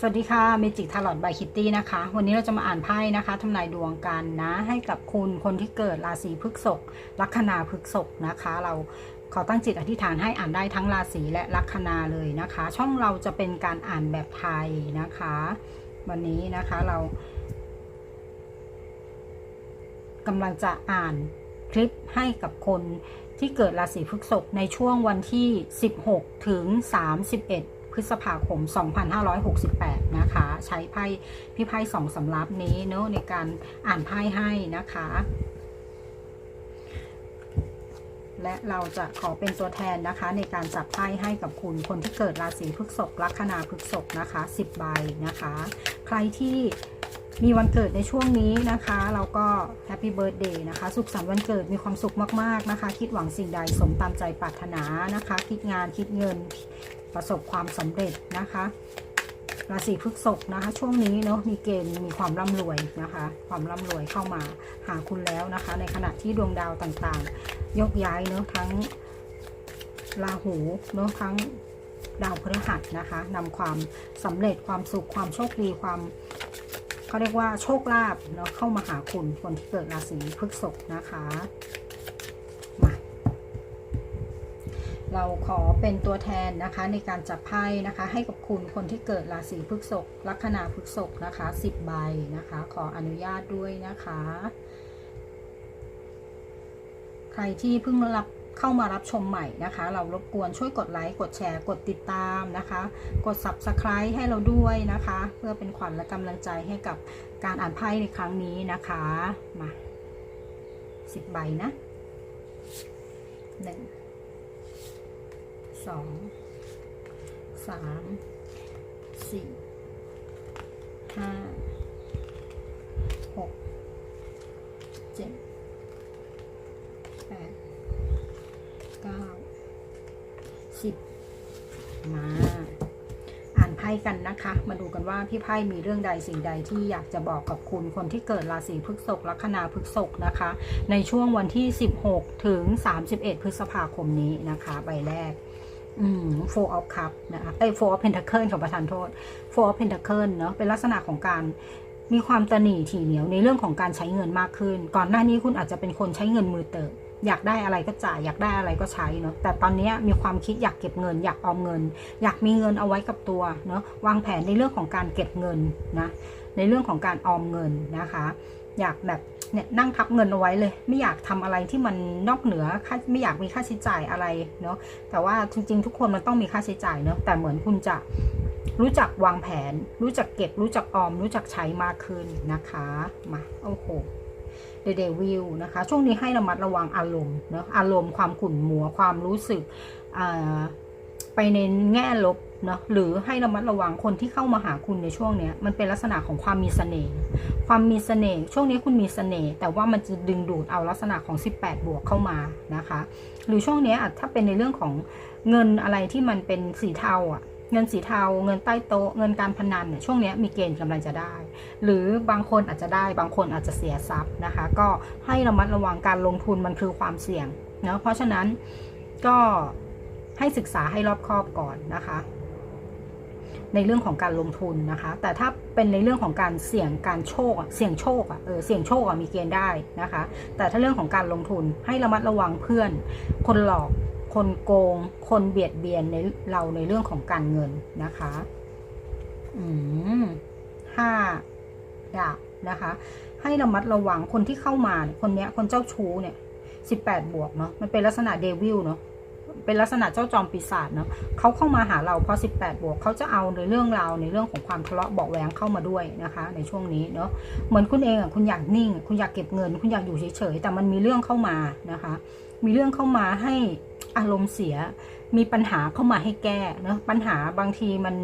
สวัสดีค่ะเมจิกทาร์ลอตบายคิตตี้นะคะ วันนี้เราจะมาอ่านไพ่นะคะทำนายดวงกันนะ ให้กับคุณคนที่เกิดราศีพฤษภลัคนาพฤษภนะคะ เราขอตั้งจิตอธิษฐานให้อ่านได้ทั้งราศีและลัคนาเลยนะคะ ช่องเราจะเป็นการอ่านแบบไทยนะคะ วันนี้นะคะเรากำลังจะอ่านคลิปให้กับคนที่เกิดราศีพฤษภในช่วงวันที่ 16 ถึง 31 พฤษภาคม 2568 นะคะ ใช้ไพ่พี่ไพ่สองสำรับนี้เนอะในการอ่านไพ่ให้นะคะ และเราจะขอเป็นตัวแทนนะคะ ในการจับไพ่ให้กับคุณคนที่เกิดราศีพฤษภลัคนาพฤษภนะคะ 10 ใบนะคะ ใครที่มีวันเกิดในช่วงนี้นะคะ เราก็แฮปปี้เบิร์ดเดย์นะคะ สุขสันต์วันเกิดมีความสุขมาก ๆ นะคะ คิดหวังสิ่งใดสมตามใจปรารถนานะคะ คิดงานคิดเงิน ประสบความสำเร็จนะคะราศีพฤษภนะคะช่วงนี้เนาะมีเกณฑ์มีความร่ำรวยนะคะ ความร่ำรวยเข้ามาหาคุณแล้วนะคะ ในขณะที่ดวงดาวต่างๆ ยกย้ายเนาะทั้งราหูเนาะทั้งดาวพฤหัสนะคะนำความสำเร็จความสุขความโชคดีความเขาเรียกว่าโชคลาภเนาะเข้ามาหาคุณคนที่เกิดราศีพฤษภนะคะมา เราขอเป็นตัวแทนนะคะในการจับไพ่นะคะ ให้กับคุณคนที่เกิดราศีพฤษภลัคนาพฤษภนะคะ10ใบนะคะ ขออนุญาตด้วยนะคะ ใครที่เพิ่งรับเข้ามารับชมใหม่นะคะ เรารบกวนช่วยกดไลค์ กดแชร์ กดติดตามนะคะ กด subscribe ให้เราด้วยนะคะ เพื่อเป็นขวัญและกำลังใจให้กับการอ่านไพ่ในครั้งนี้นะคะ มาสิบใบนะหนึ่ง สองสามสี่ห้าหกเจ็ดแปดเก้าสิบมา อ่านไพ่กันนะคะ มาดูกันว่าพี่ไพ่มีเรื่องใดสิ่งใดที่อยากจะบอกกับคุณคนที่เกิดราศีพฤษภลัคนาพฤษภนะคะ ในช่วงวันที่ 16 ถึง 31 พฤษภาคมนี้นะคะ ใบแรก อืม four of cup นะคะเอ้ย four of pentacle ขอประทานโทษ four of pentacle เนาะเป็นลักษณะของการมีความตระหนีถี่เหนียวในเรื่องของการใช้เงินมากขึ้น ก่อนหน้านี้คุณอาจจะเป็นคนใช้เงินมือเติบอยากได้อะไรก็จ่ายอยากได้อะไรก็ใช้เนาะแต่ตอนนี้มีความคิดอยากเก็บเงิน อยากออมเงิน อยากมีเงินเอาไว้กับตัวเนาะวางแผนในเรื่องของการเก็บเงินนะในเรื่องของการออมเงินนะคะ อยากแบบ เนี่ยนั่งทับเงินเอาไว้เลย ไม่อยากทำอะไรที่มันนอกเหนือค่าไม่อยากมีค่าใช้จ่ายอะไรเนาะแต่ว่าจริง ๆ ทุกคนมันต้องมีค่าใช้จ่ายเนาะแต่เหมือนคุณจะรู้จักวางแผน รู้จักเก็บ รู้จักออม รู้จักใช้มากขึ้นนะคะมาโอ้โหเดเดวิลนะคะ ช่วงนี้ให้ระมัดระวังอารมณ์เนาะอารมณ์ความขุ่นมัวความรู้สึกไปในแง่ลบเนาะหรือให้ระมัดระวังคนที่เข้ามาหาคุณในช่วงเนี้ยมันเป็นลักษณะของความมีเสน่ห์ ความมีเสน่ห์ช่วงนี้คุณมีเสน่ห์แต่ว่ามันจะดึงดูดเอาลักษณะของ 18 บวกเข้ามานะคะ หรือช่วงนี้อาจถ้าเป็นในเรื่องของเงินอะไรที่มันเป็นสีเทาอะเงินสีเทา เงินใต้โต๊ะ เงินการพนันเนี่ยช่วงนี้มีเกณฑ์กำลังจะได้ หรือบางคนอาจจะได้ บางคนอาจจะเสียทรัพย์นะคะ ก็ให้ระมัดระวังการลงทุนมันคือความเสี่ยงเนาะเพราะฉะนั้นก็ให้ศึกษาให้รอบคอบก่อนนะคะ ในเรื่องของการลงทุนนะคะ แต่ถ้าเป็นในเรื่องของการเสี่ยงการโชคเสี่ยงโชคอะเออเสี่ยงโชคอะมีเกณฑ์ได้นะคะ แต่ถ้าเรื่องของการลงทุนให้ระมัดระวังเพื่อน คนหลอก คนโกง คนเบียดเบียนในเราในเรื่องของการเงินนะคะ อืมห้าดาบนะคะ ให้ระมัดระวังคนที่เข้ามาคนเนี้ยคนเจ้าชู้เนี่ยสิบแปดบวกเนาะมันเป็นลักษณะเดวิลเนาะ เป็นลักษณะเจ้าจอมปีศาจเนาะเขาเข้ามาหาเราพอ18 บวกเขาจะเอาในเรื่องราวในเรื่องของความทะเลาะเบาะแวงเข้ามาด้วยนะคะ ในช่วงนี้เนาะเหมือนคุณเองอะคุณอยากนิ่ง คุณอยากเก็บเงิน คุณอยากอยู่เฉยๆแต่มันมีเรื่องเข้ามานะคะ มีเรื่องเข้ามาให้อารมณ์เสีย มีปัญหาเข้ามาให้แก้เนาะปัญหาบางทีมัน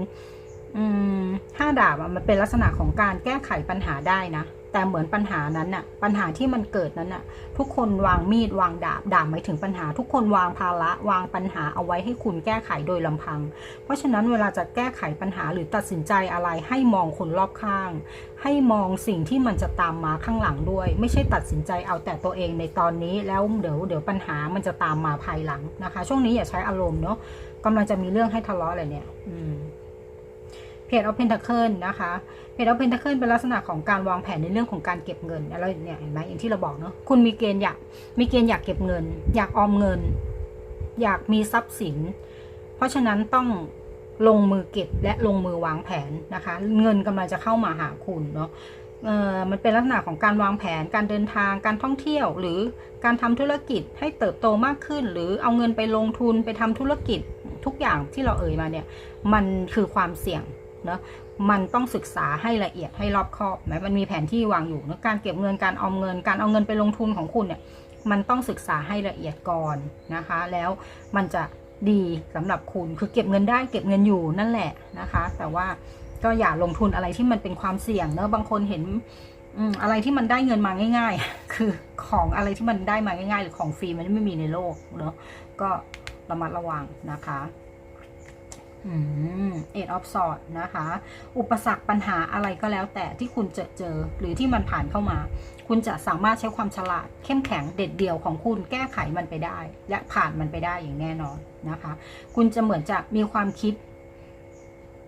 อืมห้าดาบอะมันเป็นลักษณะของการแก้ไขปัญหาได้นะ แต่เหมือนปัญหานั้นน่ะปัญหาที่มันเกิดนั้นน่ะทุกคนวางมีดวางดาบดาบหมายถึงปัญหา ทุกคนวางภาระวางปัญหาเอาไว้ให้คุณแก้ไขโดยลำพัง เพราะฉะนั้นเวลาจะแก้ไขปัญหาหรือตัดสินใจอะไรให้มองคนรอบข้าง ให้มองสิ่งที่มันจะตามมาข้างหลังด้วย ไม่ใช่ตัดสินใจเอาแต่ตัวเองในตอนนี้แล้วเดี๋ยวเดี๋ยวปัญหามันจะตามมาภายหลังนะคะ ช่วงนี้อย่าใช้อารมณ์เนาะกำลังจะมีเรื่องให้ทะเลาะอะไรเนี่ย อืม Page of Pentacle นะคะ Page of Pentacle เป็นลักษณะของการวางแผนในเรื่องของการเก็บเงินอะไรเนี่ยเห็นไหมอย่างที่เราบอกเนาะคุณมีเกณฑ์อยากมีเกณฑ์อยากเก็บเงิน อยากออมเงิน อยากมีทรัพย์สิน เพราะฉะนั้นต้องลงมือเก็บและลงมือวางแผนนะคะ เงินกำลังจะเข้ามาหาคุณเนาะเออมันเป็นลักษณะของการวางแผน การเดินทาง การท่องเที่ยว หรือการทำธุรกิจให้เติบโตมากขึ้น หรือเอาเงินไปลงทุนไปทำธุรกิจทุกอย่างที่เราเอ่ยมาเนี่ย มันคือความเสี่ยง เนาะมันต้องศึกษาให้ละเอียดให้รอบคอบไหมมันมีแผนที่วางอยู่นะการเก็บเงินการออมเงิน การเอาเงินไปลงทุนของคุณเนี่ยมันต้องศึกษาให้ละเอียดก่อนนะคะ แล้วมันจะดีสำหรับคุณคือเก็บเงินได้เก็บเงินอยู่นั่นแหละนะคะ แต่ว่าก็อย่าลงทุนอะไรที่มันเป็นความเสี่ยงเนอะบางคนเห็นอะไรที่มันได้เงินมาง่าย ๆ คือของอะไรที่มันได้มาง่าย ๆ หรือของฟรีมันไม่มีในโลกเนอะก็ระมัดระวังนะคะ เอ็ดออฟสอดนะคะ อุปสรรคปัญหาอะไรก็แล้วแต่ที่คุณเจอเจอหรือที่มันผ่านเข้ามา คุณจะสามารถใช้ความฉลาด เข้มแข็งเด็ดเดี่ยวของคุณแก้ไขมันไปได้ และผ่านมันไปได้อย่างแน่นอนนะคะ คุณจะเหมือนจะมีความคิด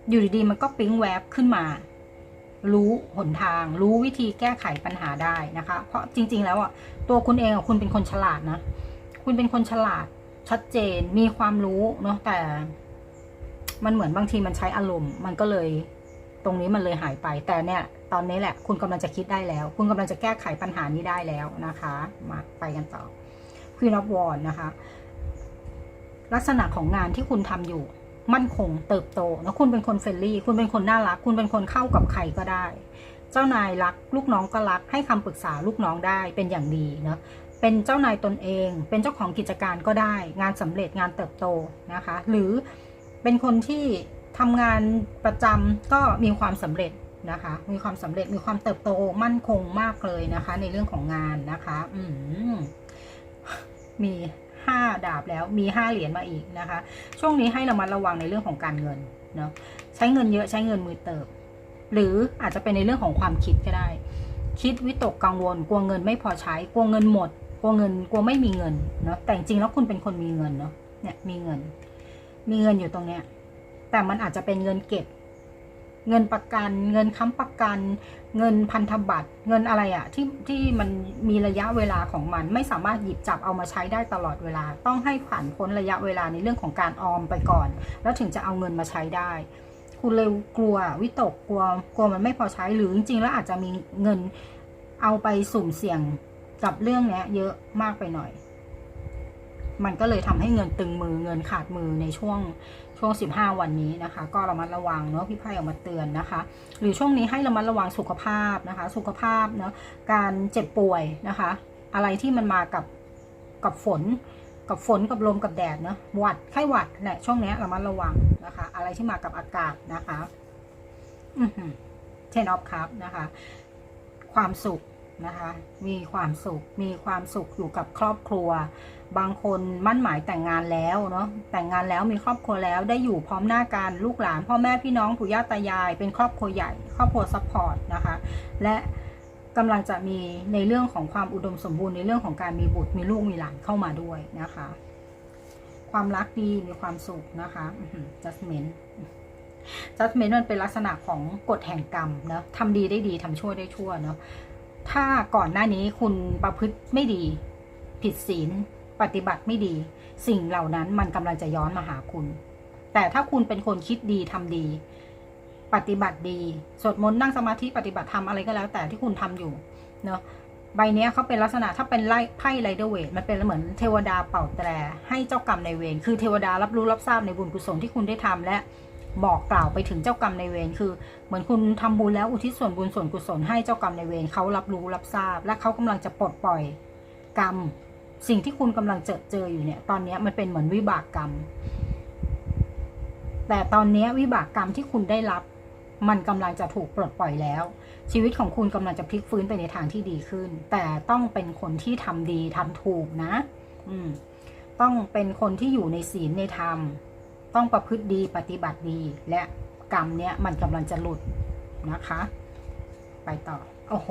อยู่ดีๆมันก็ปิ๊งแวบขึ้นมา รู้หนทาง รู้วิธีแก้ไขปัญหาได้นะคะ เพราะจริง ๆ แล้วอะตัวคุณเองอะคุณเป็นคนฉลาดนะ คุณเป็นคนฉลาดชัดเจนมีความรู้เนาะแต่ มันเหมือนบางทีมันใช้อารมณ์ มันก็เลยตรงนี้มันเลยหายไป แต่เนี่ย ตอนนี้แหละ คุณกำลังจะคิดได้แล้ว คุณกำลังจะแก้ไขปัญหานี้ได้แล้วนะคะ มาไปกันต่อ Queen of Wands นะคะ ลักษณะของงานที่คุณทำอยู่ มั่นคงเติบโตนะคุณเป็นคนเฟรนลี่ คุณเป็นคนน่ารัก คุณเป็นคนเข้ากับใครก็ได้ เจ้านายรัก ลูกน้องก็รัก ให้คำปรึกษาลูกน้องได้เป็นอย่างดีเนาะเป็นเจ้านายตนเอง เป็นเจ้าของกิจการก็ได้ งานสำเร็จงานเติบโตนะคะ หรือ เป็นคนที่ทำงานประจำก็มีความสำเร็จนะคะ มีความสำเร็จมีความเติบโตมั่นคงมากเลยนะคะ ในเรื่องของงานนะคะ อืมมีห้าดาบแล้วมีห้าเหรียญมาอีกนะคะ ช่วงนี้ให้ระมัดระวังในเรื่องของการเงินเนาะใช้เงินเยอะใช้เงินมือเติบ หรืออาจจะเป็นในเรื่องของความคิดก็ได้ คิดวิตกกังวล กลัวเงินไม่พอใช้กลัวเงินหมด กลัวเงินกลัวไม่มีเงินเนาะแต่จริงแล้วคุณเป็นคนมีเงินเนาะเนี่ยมีเงิน มีเงินอยู่ตรงเนี้ย แต่มันอาจจะเป็นเงินเก็บ เงินประกัน เงินค้ำประกัน เงินพันธบัตร เงินอะไรอะที่ที่มันมีระยะเวลาของมัน ไม่สามารถหยิบจับเอามาใช้ได้ตลอดเวลา ต้องให้ผ่านพ้นระยะเวลาในเรื่องของการออมไปก่อน แล้วถึงจะเอาเงินมาใช้ได้ คุณเลยกลัววิตกกลัวกลัวมันไม่พอใช้หรือจริงๆแล้วอาจจะมีเงินเอาไปสุ่มเสี่ยงกับเรื่องนี้เยอะมากไปหน่อย มันก็เลยทำให้เงินตึงมือเงินขาดมือในช่วงช่วง 15 วันนี้นะคะ ก็ระมัดระวังเนาะพี่ไพ่ออกมาเตือนนะคะ หรือช่วงนี้ให้ระมัดระวังสุขภาพนะคะ สุขภาพเนาะการเจ็บป่วยนะคะ อะไรที่มันมากับกับฝนกับฝนกับลมกับแดดเนาะหวัดไข้หวัดเนี่ยช่วงนี้ระมัดระวังนะคะ อะไรที่มากับอากาศนะคะเทนออฟครับนะคะ ความสุข นะคะ มีความสุข มีความสุขอยู่กับครอบครัว บางคนมั่นหมายแต่งงานแล้วเนาะ แต่งงานแล้วมีครอบครัวแล้ว ได้อยู่พร้อมหน้ากันลูกหลานพ่อแม่พี่น้องปู่ย่าตายาย เป็นครอบครัวใหญ่ ครอบครัวซัพพอร์ตนะคะ และกำลังจะมีในเรื่องของความอุดมสมบูรณ์ในเรื่องของการมีบุตรมีลูกมีหลานเข้ามาด้วยนะคะ ความรักดีมีความสุขนะคะ judgment judgment มันเป็นลักษณะของกฎแห่งกรรมเนาะทำดีได้ดีทำชั่วได้ชั่วเนาะ ถ้าก่อนหน้านี้คุณประพฤติไม่ดี ผิดศีล ปฏิบัติไม่ดี สิ่งเหล่านั้นมันกำลังจะย้อนมาหาคุณ แต่ถ้าคุณเป็นคนคิดดีทำดี ปฏิบัติดี สวดมนต์นั่งสมาธิปฏิบัติธรรมอะไรก็แล้ว แต่ที่คุณทำอยู่ เนาะใบเนี้ยเขาเป็นลักษณะถ้าเป็นไล่ไพ่ไรเดอร์เวทมันเป็นเหมือนเทวดาเป่าแตรให้เจ้ากรรมในเวรคือเทวดารับรู้รับทราบในบุญกุศลที่คุณได้ทำและ บอกกล่าวไปถึงเจ้ากรรมในเวรคือ เหมือนคุณทำบุญแล้วอุทิศส่วนบุญส่วนกุศลให้เจ้ากรรมในเวรเขารับรู้รับทราบ และเขากำลังจะปลดปล่อยกรรม สิ่งที่คุณกำลังเจอเจออยู่เนี่ย ตอนนี้มันเป็นเหมือนวิบากกรรม แต่ตอนนี้วิบากกรรมที่คุณได้รับ มันกำลังจะถูกปลดปล่อยแล้ว ชีวิตของคุณกำลังจะพลิกฟื้นไปในทางที่ดีขึ้น แต่ต้องเป็นคนที่ทำดีทำถูกนะ อืมต้องเป็นคนที่อยู่ในศีลในธรรม ต้องประพฤติดีปฏิบัติดี และกรรมเนี้ยมันกำลังจะหลุดนะคะ ไปต่อ โอ้โห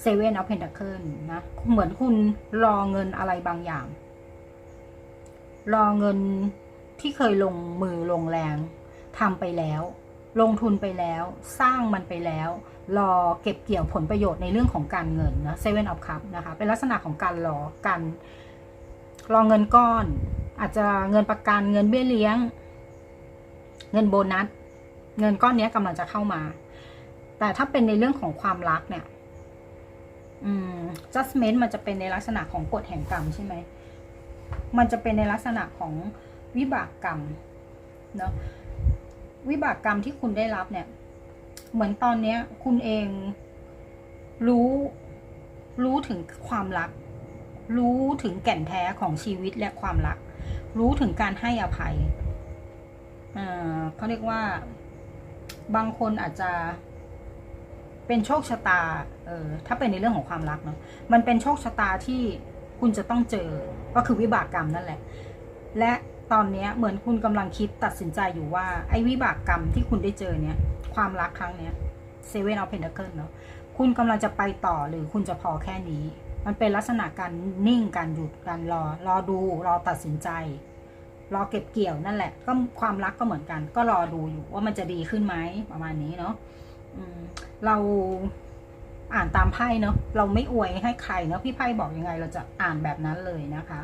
เซเว่นออฟเพนทาเคิลนะ เหมือนคุณรอเงินอะไรบางอย่าง รอเงินที่เคยลงมือลงแรงทำไปแล้ว ลงทุนไปแล้ว สร้างมันไปแล้ว รอเก็บเกี่ยวผลประโยชน์ในเรื่องของการเงินนะเซเว่นออฟคัพนะคะ เป็นลักษณะของการรอการรอเงินก้อน อาจจะเงินประกันเงินเบี้ยเลี้ยง เงินโบนัส เงินก้อนนี้กำลังจะเข้ามา แต่ถ้าเป็นในเรื่องของความรักเนี่ย อืม judgment มันจะเป็นในลักษณะของกฎแห่งกรรมใช่ไหม มันจะเป็นในลักษณะของวิบากกรรมเนาะวิบากกรรมที่คุณได้รับเนี่ย เหมือนตอนเนี้ย คุณเองรู้รู้ถึงความรัก รู้ถึงแก่นแท้ของชีวิตและความรัก รู้ถึงการให้อภัยเขาเรียกว่าบางคนอาจจะเป็นโชคชะตา เออถ้าเป็นในเรื่องของความรักเนาะ มันเป็นโชคชะตาที่คุณจะต้องเจอ ก็คือวิบากกรรมนั่นแหละ และตอนนี้เหมือนคุณกำลังคิดตัดสินใจอยู่ว่า ไอ้วิบากกรรมที่คุณได้เจอเนี่ย ความรักครั้งเนี้ยเซเว่นออฟเพนเทเคิลเนาะ คุณกำลังจะไปต่อหรือคุณจะพอแค่นี้ มันเป็นลักษณะการนิ่งการหยุดการรอรอดูรอตัดสินใจ รอเก็บเกี่ยวนั่นแหละ ก็ความรักก็เหมือนกัน ก็รอดูอยู่ว่ามันจะดีขึ้นไหมประมาณนี้เนาะเราอ่านตามไพ่เนาะเราไม่อวยให้ใครเนาะพี่ไพ่บอกยังไง เราจะอ่านแบบนั้นเลยนะคะ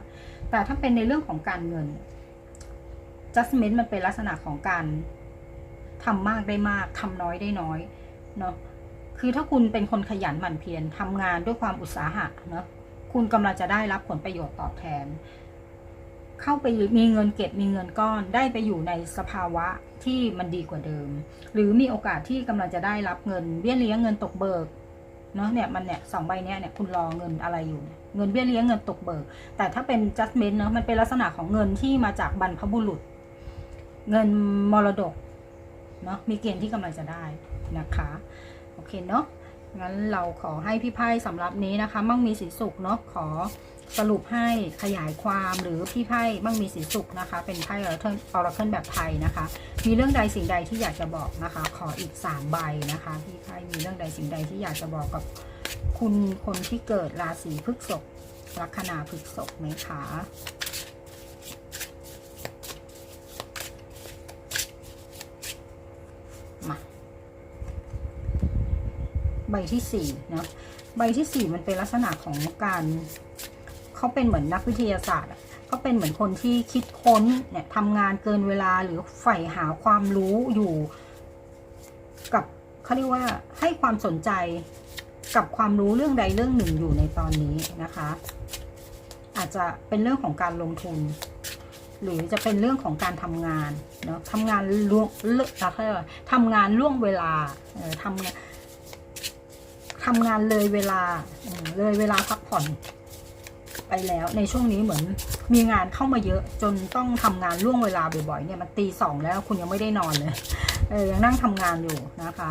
แต่ถ้าเป็นในเรื่องของการเงิน judgment มันเป็นลักษณะของการทำมากได้มากทำน้อยได้น้อยเนาะ คือถ้าคุณเป็นคนขยันหมั่นเพียรทำงานด้วยความอุตสาหะเนาะคุณกำลังจะได้รับผลประโยชน์ตอบแทน เข้าไปมีเงินเก็บมีเงินก้อน ได้ไปอยู่ในสภาวะที่มันดีกว่าเดิม หรือมีโอกาสที่กำลังจะได้รับเงินเบี้ยเลี้ยงเงินตกเบิกเนาะเนี่ยมันเนี่ยสองใบเนี้ยเนี่ยคุณรอเงินอะไรอยู่ เงินเบี้ยเลี้ยงเงินตกเบิก แต่ถ้าเป็น judgment เนาะมันเป็นลักษณะของเงินที่มาจากบรรพบุรุษ เงินมรดกเนาะมีเกณฑ์ที่กำลังจะได้นะคะ เคเนาะงั้นเราขอให้พี่ไพ่สำหรับนี้นะคะ มั่งมีสีสุขเนาะขอสรุปให้ขยายความหรือพี่ไพ่มั่งมีสีสุขนะคะ เป็นไพ่ออร์เคิลออร์เคิลแบบไทยนะคะ มีเรื่องใดสิ่งใดที่อยากจะบอกนะคะ ขออีกสามใบนะคะพี่ไพ่มีเรื่องใดสิ่งใดที่อยากจะบอกกับคุณคนที่เกิดราศีพฤษภลัคนาพฤษภไหมคะ ใบที่สี่นะใบที่สี่มันเป็นลักษณะของการเขาเป็นเหมือนนักวิทยาศาสตร์อะเขาเป็นเหมือนคนที่คิดค้นเนี่ยทำงานเกินเวลาหรือใฝ่หาความรู้อยู่ กับเขาเรียกว่าให้ความสนใจกับความรู้เรื่องใดเรื่องหนึ่งอยู่ในตอนนี้นะคะ อาจจะเป็นเรื่องของการลงทุน หรือจะเป็นเรื่องของการทำงานเนาะทำงานล่วงเลิกอะไรยกว่าทำงานล่วงเวลาเออทำ ทำงานเลยเวลาเลยเวลาพักผ่อนไปแล้วในช่วงนี้เหมือนมีงานเข้ามาเยอะจนต้องทำงานล่วงเวลาบ่อยๆเนี่ยมันตีสองแล้วคุณยังไม่ได้นอนเลยเออยังนั่งทำงานอยู่นะคะ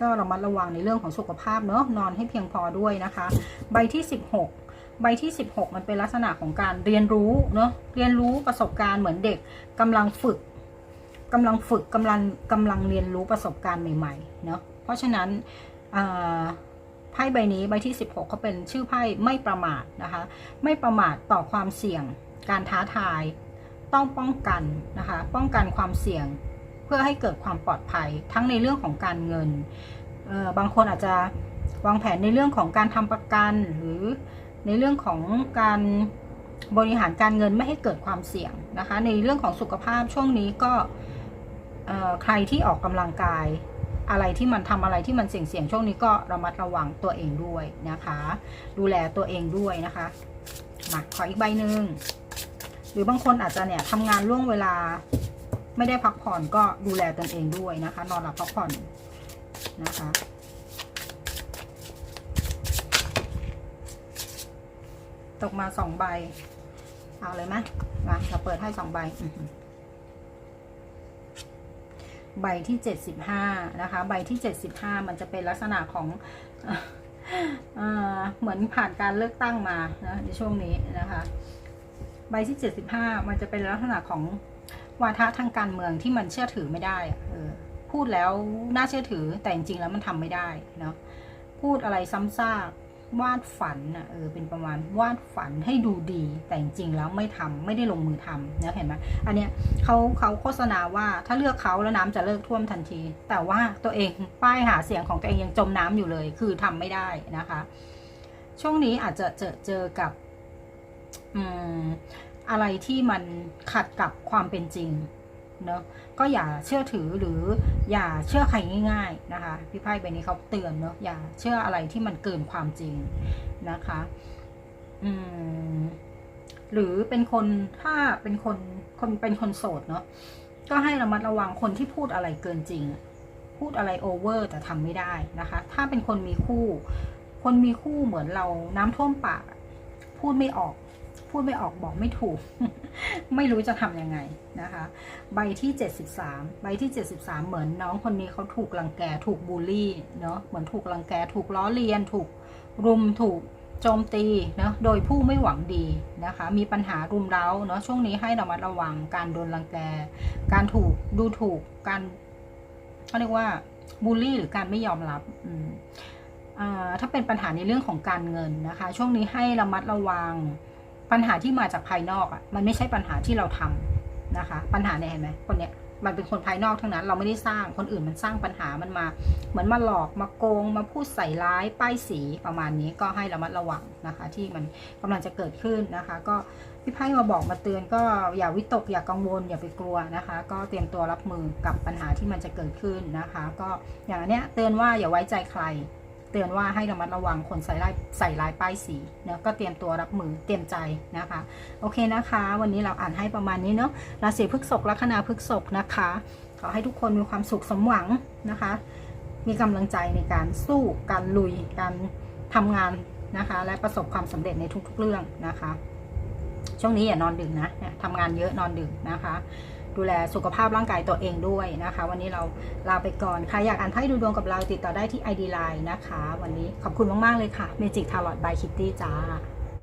ก็ระมัดระวังในเรื่องของสุขภาพเนอะนอนให้เพียงพอด้วยนะคะ ใบที่16ใบที่ 16 มันเป็นลักษณะของการเรียนรู้เนอะเรียนรู้ประสบการณ์เหมือนเด็กกำลังฝึก กำลังฝึกกำลังกำลังเรียนรู้ประสบการณ์ใหม่ๆเนาะเพราะฉะนั้นไพ่ใบนี้ใบที่ 16เขาเป็นชื่อไพ่ไม่ประมาทนะคะ ไม่ประมาทต่อความเสี่ยง การท้าทาย ต้องป้องกันนะคะ ป้องกันความเสี่ยงเพื่อให้เกิดความปลอดภัยทั้งในเรื่องของการเงิน บางคนอาจจะวางแผนในเรื่องของการทำประกันหรือในเรื่องของการบริหารการเงินไม่ให้เกิดความเสี่ยงนะคะ ในเรื่องของสุขภาพช่วงนี้ก็ ใครที่ออกกำลังกาย อะไรที่มันทำอะไรที่มันเสี่ยงๆช่วงนี้ก็ระมัดระวังตัวเองด้วยนะคะ ดูแลตัวเองด้วยนะคะมาขออีกใบหนึ่งหรือบางคนอาจจะเนี่ยทำงานล่วงเวลาไม่ได้พักผ่อนก็ดูแลตนเองด้วยนะคะ นอนหลับพักผ่อนนะคะตกมาสองใบ เอาเลยไหมมาเราเปิดให้สองใบ ใบที่เจ็ดสิบห้านะคะ ใบที่เจ็ดสิบห้ามันจะเป็นลักษณะของเออเหมือนผ่านการเลือกตั้งมานะในช่วงนี้นะคะ ใบที่เจ็ดสิบห้ามันจะเป็นลักษณะของวาทะทางการเมืองที่มันเชื่อถือไม่ได้อะเออพูดแล้วน่าเชื่อถือแต่จริงๆแล้วมันทำไม่ได้เนาะพูดอะไรซ้ำซาก วาดฝันอะเออเป็นประมาณวาดฝันให้ดูดี แต่จริงๆแล้วไม่ทำไม่ได้ลงมือทำเนะเห็นไหมอันเนี้ยเขาเขาโฆษณาว่าถ้าเลือกเขาแล้วน้ำจะเลิกท่วมทันที แต่ว่าตัวเองป้ายหาเสียงของตัวเองยังจมน้ำอยู่เลย คือทำไม่ได้นะคะ ช่วงนี้อาจจะเจอเจอกับอืมอะไรที่มันขัดกับความเป็นจริง เนาะก็อย่าเชื่อถือหรืออย่าเชื่อใครง่าย ๆนะคะ พี่ไพ่ใบนี้เขาเตือนเนาะอย่าเชื่ออะไรที่มันเกินความจริงนะคะอืมหรือเป็นคนถ้าเป็นคนคนเป็นคนโสดเนาะก็ให้ระมัดระวังคนที่พูดอะไรเกินจริง พูดอะไรโอเวอร์แต่ทำไม่ได้นะคะ ถ้าเป็นคนมีคู่ คนมีคู่เหมือนเราน้ำท่วมปาก พูดไม่ออก พูดไม่ออกบอกไม่ถูก ไม่รู้จะทำยังไงนะคะ ใบที่ 73 ใบที่ 73 เหมือนน้องคนนี้เขาถูกรังแกถูกบูลลี่เนาะเหมือนถูกรังแกถูกล้อเลียน ถูกรุมถูกโจมตีเนาะโดยผู้ไม่หวังดีนะคะ มีปัญหารุมเร้าเนาะช่วงนี้ให้ระมัดระวังการโดนรังแก การถูกดูถูกการเขาเรียกว่าบูลลี่หรือการไม่ยอมรับอืมอ่าถ้าเป็นปัญหาในเรื่องของการเงินนะคะ ช่วงนี้ให้ระมัดระวัง ปัญหาที่มาจากภายนอกอะ่ะ มันไม่ใช่ปัญหาที่เราทำนะคะ ปัญหาเนี่ยเห็นไหมคนเนี้ยมันเป็นคนภายนอกทั้งนั้น เราไม่ได้สร้างคนอื่นมันสร้างปัญหามันมา เหมือนมาหลอกมาโกง มาพูดใส่ร้ายป้ายสีประมาณนี้ก็ให้ระมัดระวังนะคะ ที่มันกำลังจะเกิดขึ้นนะคะ ก็พี่ไพ่มาบอกมาเตือนก็อย่าวิตกอย่ากังวลอย่าไปกลัวนะคะ ก็เตรียมตัวรับมือกับปัญหาที่มันจะเกิดขึ้นนะคะ ก็อย่างนเนี้ยเตือนว่าอย่าไว้ใจใคร เตือนว่าให้ระมัดระวังคนใส่ร้ายใส่ร้ายป้ายสีเนาะก็เตรียมตัวรับมือเตรียมใจนะคะ โอเคนะคะ วันนี้เราอ่านให้ประมาณนี้เนาะราศีพฤกษภลัคนาพฤกษภนะคะ ขอให้ทุกคนมีความสุขสมหวังนะคะ มีกำลังใจในการสู้การลุยการทำงานนะคะ และประสบความสำเร็จในทุกๆเรื่องนะคะ ช่วงนี้อย่านอนดึกนะเนี่ยทำงานเยอะนอนดึกนะคะ ดูแลสุขภาพร่างกายตัวเองด้วยนะคะ วันนี้เราลาไปก่อนใครอยากอ่านไพ่ดูดวงกับเราติดต่อได้ที่ ID Line นะคะ วันนี้ขอบคุณมาก ๆ เลยค่ะ Magic Tarot by Kitty จ้า